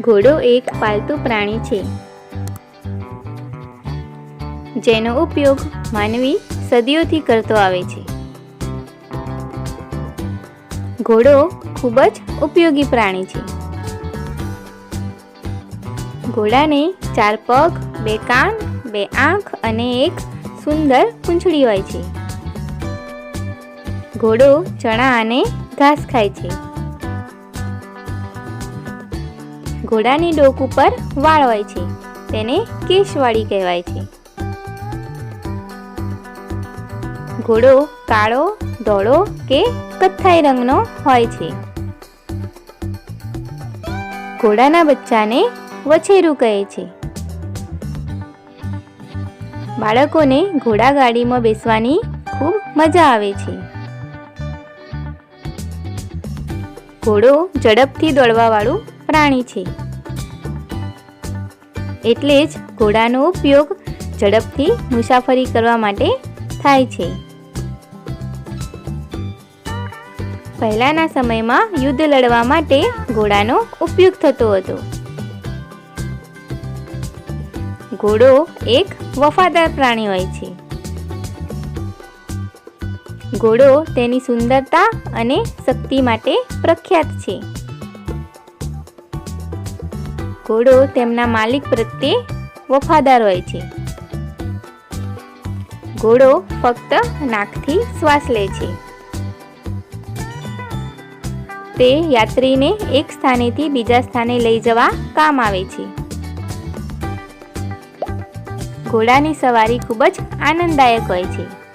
ઘોડો એક પાલતુ પ્રાણી છે. જેનો ઉપયોગ માનવી સદીઓથી કરતો આવે છે. ઘોડો ખૂબ જ ઉપયોગી પ્રાણી છે. ઘોડાને ચાર પગ, બે કાન, બે આંખ અને એક સુંદર પૂંછડી હોય છે. ઘોડો ચણા અને ઘાસ ખાય છે. ઘોડાની ડોક ઉપર વાળ હોય છે. તેને કેશવાળી કહેવાય છે. ઘોડો કાળો, ધોળો કે કથ્થાઈ રંગનો હોય છે. ઘોડાના બચ્ચાને વછેરું કહે છે. બાળકોને ઘોડાગાડીમાં બેસવાની ખૂબ મજા આવે છે. ઘોડો ઝડપથી દોડવાવાળું પ્રાણી છે. એટલે જ ઘોડાનો ઉપયોગ ઝડપથી મુસાફરી કરવા માટે થાય છે. પહેલાના સમયમાં યુદ્ધ લડવા માટે ઘોડાનો ઉપયોગ થતો હતો. ઘોડો એક વફાદાર પ્રાણી હોય છે. ઘોડો તેની સુંદરતા અને શક્તિ માટે પ્રખ્યાત છે. ઘોડો તેમના માલિક પ્રત્યે વફાદાર હોય છે. ઘોડો ફક્ત નાકથી શ્વાસ લે છે. તે યાત્રીને એક સ્થાનેથી બીજા સ્થાને લઈ જવા કામ આવે છે. ઘોડાની સવારી ખૂબ જ આનંદદાયક હોય છે.